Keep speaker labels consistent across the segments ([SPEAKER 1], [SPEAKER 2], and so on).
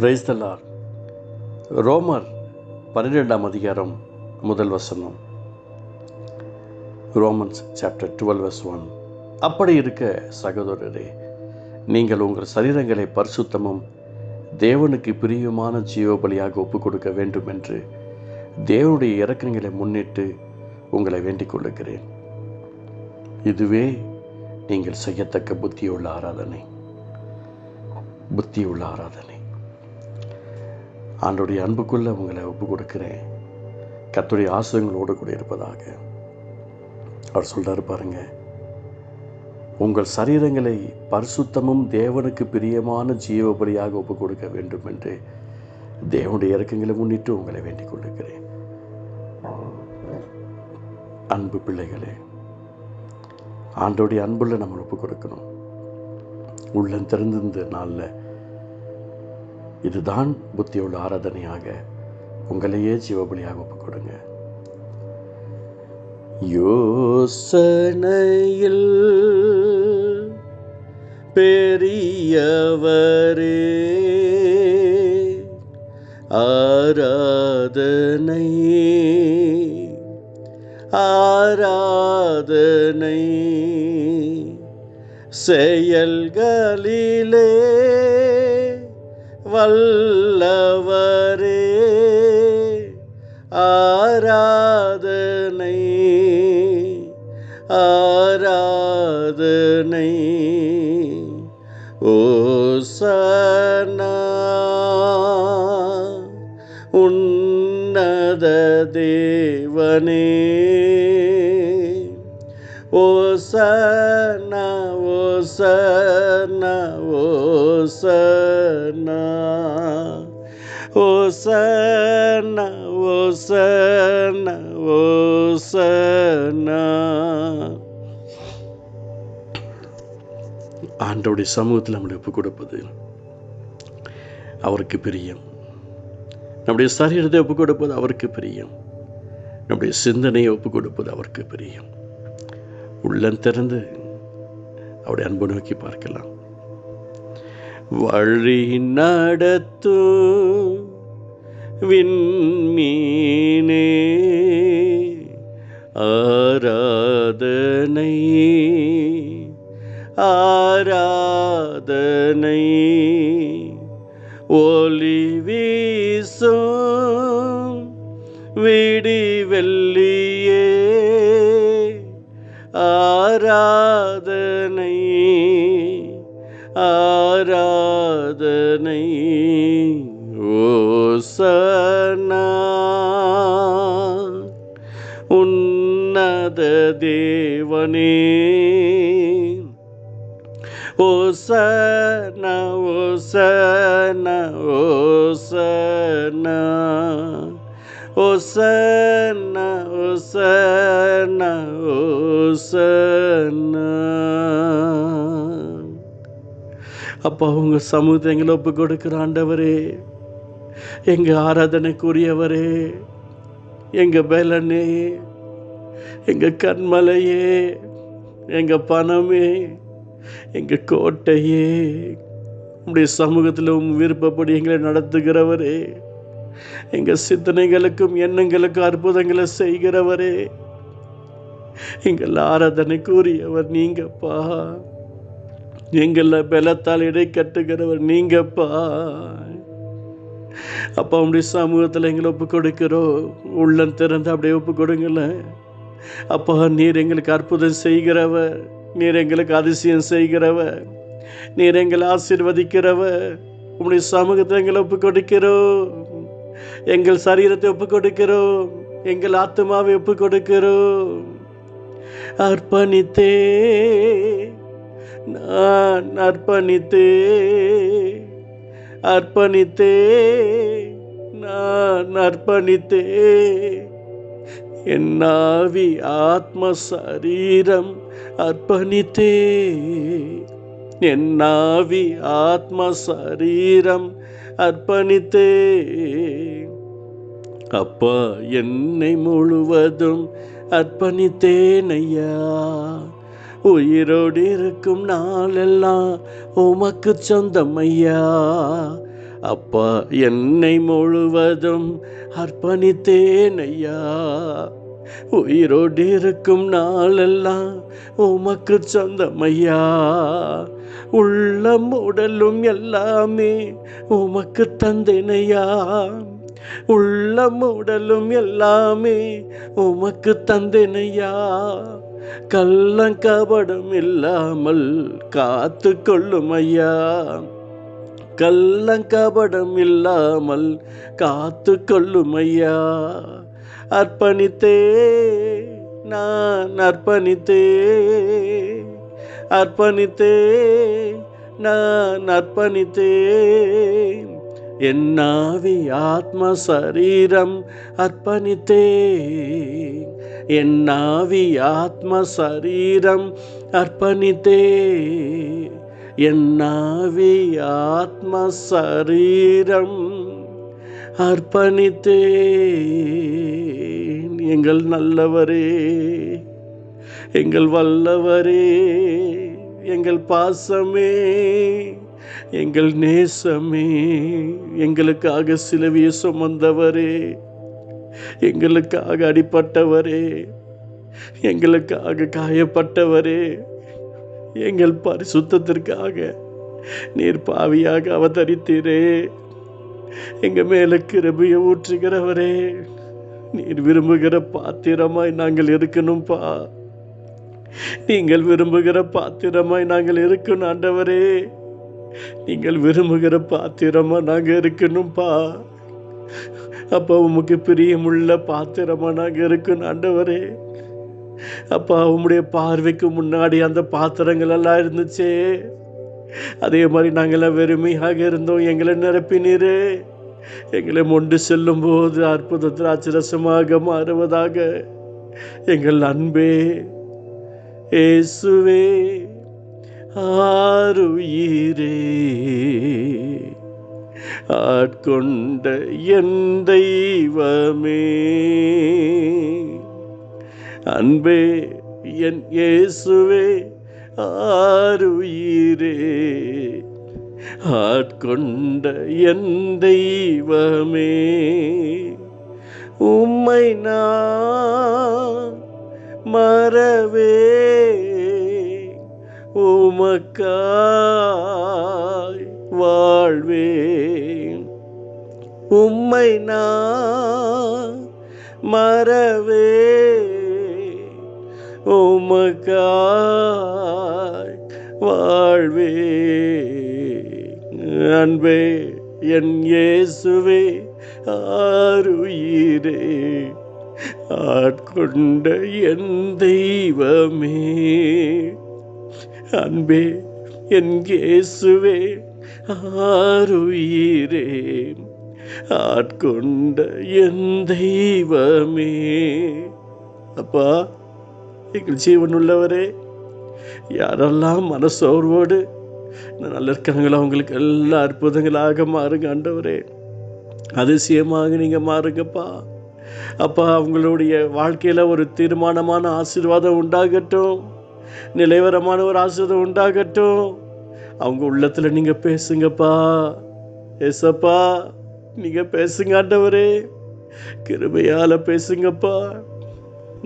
[SPEAKER 1] பிரைஸ்தலார் ரோமர் பன்னிரெண்டாம் அதிகாரம் முதல் வசனம். Romans chapter twelve verse one அப்படி இருக்க சகோதரரே நீங்கள் உங்கள் சரீரங்களை பரிசுத்தமும் தேவனுக்கு பிரியமான ஜீவபலியாக ஒப்புக் கொடுக்க வேண்டும் என்று தேவனுடைய இறக்கங்களை முன்னிட்டு உங்களை வேண்டிக் கொள்ளுகிறேன். இதுவே நீங்கள் செய்யத்தக்க புத்தியுள்ள ஆராதனை. புத்தியுள்ள ஆராதனை. ஆண்டுடைய அன்புக்குள்ளே உங்களை ஒப்பு கொடுக்கிறேன். கத்துடைய ஆசிரியங்களோடு கூட இருப்பதாக. அவர் சொல்கிறார் பாருங்க உங்கள் சரீரங்களை பரிசுத்தமும் தேவனுக்கு பிரியமான ஜீவபலியாக ஒப்பு கொடுக்க வேண்டும் என்று தேவனுடைய இறக்கங்களை முன்னிட்டு உங்களை வேண்டிக் கொள்ளுகிறேன். அன்பு பிள்ளைகளே ஆண்டோடைய அன்புள்ள நம்ம ஒப்பு கொடுக்கணும். உள்ளம் திறந்திருந்த நாளில் இதுதான் புத்தியுள்ள ஆராதனையாக உங்களையே ஜீவபலியாக ஒப்பு கொடுங்க யோசனையில் பெரியவரே ஆராதனை ஆராதனை செயல்களிலே வல்லவரே ஆராதனை ஆராதனை. ஓசனா உன்னத தேவனே. ஓசனா ஓசனா ஓசனா. ஆண்டோடைய சமூகத்தில் நம்மளை ஒப்பு கொடுப்பது அவருக்கு பிரியம். நம்முடைய சரீரத்தை ஒப்பு கொடுப்பது அவருக்கு பிரியம். நம்முடைய சிந்தனையை ஒப்பு கொடுப்பது அவருக்கு பிரியம். உள்ளம் திறந்து அவருடைய அன்பு நோக்கி பார்க்கலாம். வழி நடத்தும் விண்மீனே. ஆராதனை ஆராதனை. ஒளி வீசும் விடி வெள்ளியே. ஆராதனை ஆராதனை. ஓசனா உன்னத தேவனே ஓசன ஓசன ஓசன. ஓசன ஓசன ஓசன. அப்பா உங்கள் சமூகத்தை எங்களை ஒப்பு கொடுக்குற ஆண்டவரே. எங்கள் ஆராதனைக்குரியவரே எங்கள் பலனே எங்கள் கண்மலையே எங்கள் பணமே எங்கள் கோட்டையே. உடைய சமூகத்தில் விருப்பப்படி எங்களை நடத்துகிறவரே எங்கள் சிந்தனைகளுக்கும் எண்ணங்களுக்கும் அற்புதங்களை செய்கிறவரே எங்கள் ஆராதனை கூறியவர் நீங்கப்பா. எங்களை பலத்தால் இடை கட்டுகிறவர் நீங்கப்பா. அப்பா உங்களுடைய சமூகத்தில் எங்களை ஒப்பு கொடுக்கிறோம் உள்ளம் திறந்து அப்படியே ஒப்பு கொடுங்களேன் அப்பா நீர் எங்களுக்கு அற்புதம் செய்கிறவ நீர் எங்களுக்கு அதிசயம் செய்கிறவ நீர் எங்களை ஆசீர்வதிக்கிறவ உங்களுடைய சமூகத்தை எங்களை ஒப்பு கொடுக்கிறோம் எங்கள் சரீரத்தை ஒப்பு கொடுக்கிறோம் எங்கள் ஆத்மாவை ஒப்பு கொடுக்கிறோம் அர்ப்பணித்தே நான் அர்ப்பணித்தே. அர்ப்பணித்தே நான் அர்ப்பணித்தே என்னாவி ஆத்ம சரீரம் அர்ப்பணித்தே என்னாவி ஆத்ம சரீரம் அர்ப்பணித்தே அப்பா என்னை முழுவதும் அர்ப்பணித்தேன் ஐயா. உயிரோடு இருக்கும் நாளெல்லாம் உமக்கு சொந்தம் ஐயா அப்பா என்னை முழுவதும் அர்ப்பணித்தேன் ஐயா. உயிரோடு இருக்கும் நாளெல்லாம் உமக்கு சொந்தம் ஐயா உள்ளம் உடலும் எல்லாமே உமக்கு தந்தேனையா உள்ளம் உடலும் எல்லாமே உமக்கு தந்தேனையா கள்ளங்கபடம் இல்லாமல் காத்து கொள்ளும் ஐயா. கள்ளங்கபடம் இல்லாமல் காத்து கொள்ளும் ஐயா. அர்ப்பணித்தே நான் அர்ப்பணித்தே அர்ப்பணித்தே நான் அர்ப்பணித்தே என்னாவி ஆத்ம சரீரம் அர்ப்பணித்தேன். என்னாவி ஆத்ம சரீரம் அர்ப்பணித்தே. என்னாவி ஆத்ம சரீரம் அர்ப்பணித்தேன். எங்கள் நல்லவரே எங்கள் வல்லவரே எங்கள் பாசமே எங்கள் நேசமே எங்களுக்காக சிலவிய சுமந்தவரே. எங்களுக்காக அடிப்பட்டவரே எங்களுக்காக காயப்பட்டவரே. எங்கள் பரிசுத்தத்திற்காக நீர் பாவியாக அவதரித்தீரே. எங்க மேல கிருபையை ஊற்றுகிறவரே நீர் விரும்புகிற பாத்திரமாய் நாங்கள் இருக்கணும்பா. நீங்கள் விரும்புகிற பாத்திரமாய் நாங்கள் இருக்கணும் ஆண்டவரே. நீங்கள் விரும்புகிற பாத்திரமா நாங்கள் இருக்கணும்பா. அப்பா உமக்கு பிரியமுள்ள பாத்திரமாக நாங்கள் இருக்கணும் ஆண்டவரே. அப்பா உம்முடைய பார்வைக்கு முன்னாடி அந்த பாத்திரங்கள் எல்லாம் இருந்துச்சே. அதே மாதிரி நாங்கள்லாம் வெறுமையாக இருந்தோம். எங்களை நிரப்பினீரே எங்களை மொண்டு செல்லும் போது அற்புத திராட்சரசமாக மாறுவதாக எங்கள் அன்பே. ஏசுவே ஆருயிரே ஆட்கொண்ட என் தெய்வமே. அன்பே என் இயேசுவே ஆருயிரே. ஆட்கொண்ட என் தெய்வமே உம்மை நான் மறவே. உமக்காய் வாழ்வே. உம்மை நான் மறவே உமக்காய் வாழ்வே அன்பே என் இயேசுவே ஆறுயிரே. ஆட்கொண்ட என் தெய்வமே. அன்பே என் இயேசுவே ஆறுயிரே. ஆட்கொண்ட என் தெய்வமே. அப்பா எங்கள் ஜீவனுள்ளவரே யாரெல்லாம் மனசோர்வோடு நல்லா இருக்காங்களோ அவங்களுக்கு எல்லா அற்புதங்களாக மாறுங்க ஆண்டவரே. அதிசயமாக நீங்கள் மாறுங்கப்பா. அப்பா அவங்களுடைய வாழ்க்கையில் ஒரு தீர்மானமான ஆசீர்வாதம் உண்டாகட்டும். நிலைவரமான ஒரு ஆசீர்வாதம் உண்டாகட்டும். அவங்க உள்ளத்தில் நீங்கள் பேசுங்கப்பா. ஏசப்பா நீங்கள் பேசுங்க ஆண்டவரே. கிருபையால் பேசுங்கப்பா.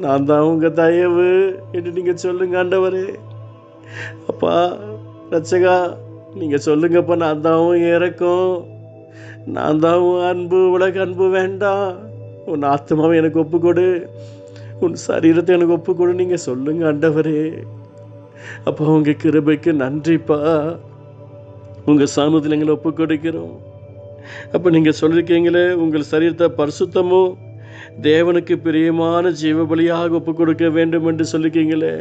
[SPEAKER 1] நான் தான் உங்கள் தயவு என்று நீங்கள் சொல்லுங்க ஆண்டவரே. அப்பா ரச்சகா நீங்கள் சொல்லுங்கப்பா நான் தான் இறக்கும். நான் தான் உன் அன்பு உலக அன்பு வேண்டாம். உன் ஆத்மாவை எனக்கு ஒப்பு கொடு உன் சரீரத்தை எனக்கு ஒப்பு கொடு நீங்கள் சொல்லுங்க ஆண்டவரே. அப்போ உங்கள் கிருபைக்கு நன்றிப்பா. உங்கள் சாமத்தில் எங்களை ஒப்பு கொடுக்கிறோம் அப்போ நீங்கள் சொல்லியிருக்கீங்களே உங்கள் சரீரத்தை பரிசுத்தமோ தேவனுக்கு பிரியமான ஜீவபலியாக ஒப்பு கொடுக்க வேண்டும் என்று சொல்லிருக்கீங்களே.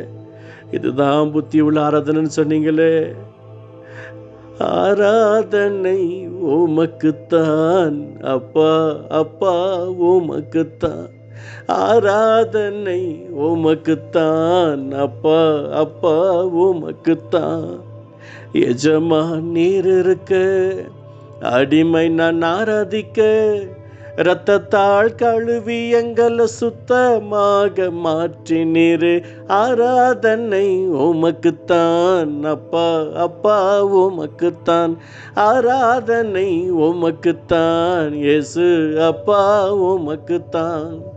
[SPEAKER 1] இதுதான் புத்தி உள்ள ஆராதனைன்னு சொன்னீங்களே. ஆராதனை ஓமக்குத்தான் அப்பா அப்பா ஓமக்குத்தான் ஆராதனை ஓமக்குத்தான் அப்பா அப்பா ஓமக்குத்தான் எஜமா நீர் இருக்க அடிமை நான் ஆராதிக்க இரத்தத்தால் கழுவி எங்களை சுத்தமாக மாற்றினீரு. ஆராதனை உமக்குத்தான் அப்பா அப்பா உமக்குத்தான். ஆராதனை உமக்குத்தான் இயேசு அப்பா உமக்குத்தான்.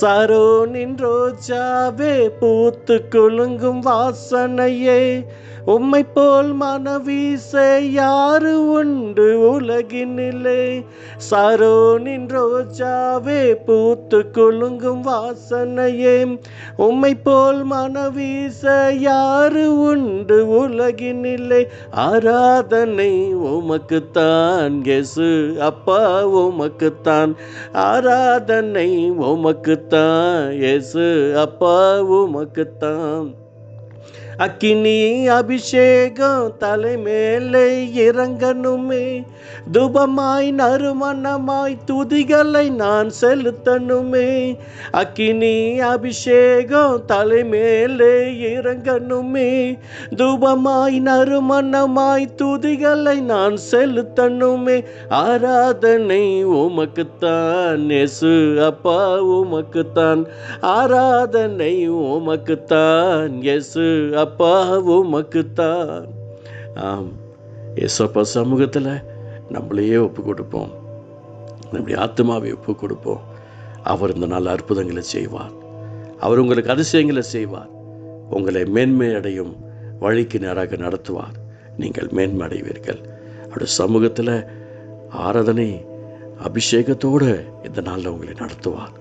[SPEAKER 1] சரோனின் ரோஜாவே பூத்து குலுங்கும் வாசனையே உம்மை போல் மனவீச யாரு உண்டு உலகினிலே? சரோனின் ரோஜாவே பூத்து குலுங்கும் வாசனையே. உம்மை போல் மனவீச யாரு உண்டு உலகினிலே? ஆராதனை உமக்குத்தான் கெசு அப்பா உமக்குத்தான். ஆராதனை உமக்குத்தான் எசு அப்பா உமக்குத்தான். அக்கினி அபிஷேகம் தலைமேலே இறங்கணுமே. துபமாய் நறுமணமாய் துதிகளை நான் செலுத்தணுமே. அக்கினி அபிஷேகம் தலைமேலே இறங்கணுமே. துபமாய் நறுமணமாய் துதிகளை நான் செலுத்தணுமே. ஆராதனை உமக்குத்தான் நெசு அப்பா உமக்குத்தான். ஆராதனை உமக்குத்தான் எசு அப்பா உமக்குத்தான். ஆம் ஏசப்பா சமூகத்தில் நம்மளையே ஒப்பு கொடுப்போம். நம்முடைய ஆத்மாவை ஒப்பு கொடுப்போம். அவர் இந்த நல்ல அற்புதங்களை செய்வார். அவர் உங்களுக்கு அதிசயங்களை செய்வார். உங்களை மேன்மை அடையும் வழிக்கு நேராக நடத்துவார். நீங்கள் மேன்மை அடைவீர்கள். அவருடைய சமூகத்தில் ஆராதனை அபிஷேகத்தோடு இந்த நாளில் உங்களை நடத்துவார்.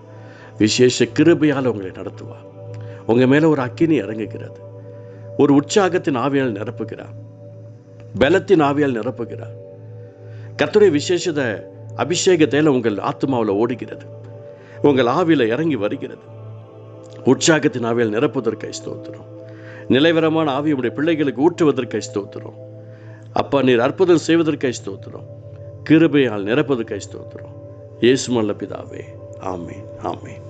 [SPEAKER 1] விசேஷ கிருபையால் உங்களை நடத்துவார். உங்கள் மேலே ஒரு அக்கினி இறங்குகிறது. ஒரு உற்சாகத்தின் ஆவியால் நிரப்புகிறார். பலத்தின் ஆவியால் நிரப்புகிறார். கத்துரை விசேஷத அபிஷேகத்தையில் உங்கள் ஆத்மாவில் ஓடுகிறது. உங்கள் ஆவியில் இறங்கி வருகிறது. உற்சாகத்தின் ஆவியால் நிரப்புவதற்காய் ஸ்தோத்திரம். நிலைவரமான ஆவி உடைய பிள்ளைகளுக்கு ஊற்றுவதற்கு ஸ்தோத்திரம். அப்பா நீர் அற்புதம் செய்வதற்கு ஸ்தோத்திரம். கிருபையால் நிரப்பதற்கு ஸ்தோத்திரம். இயேசுமல்ல பிதாவே ஆமேன் ஆமேன்.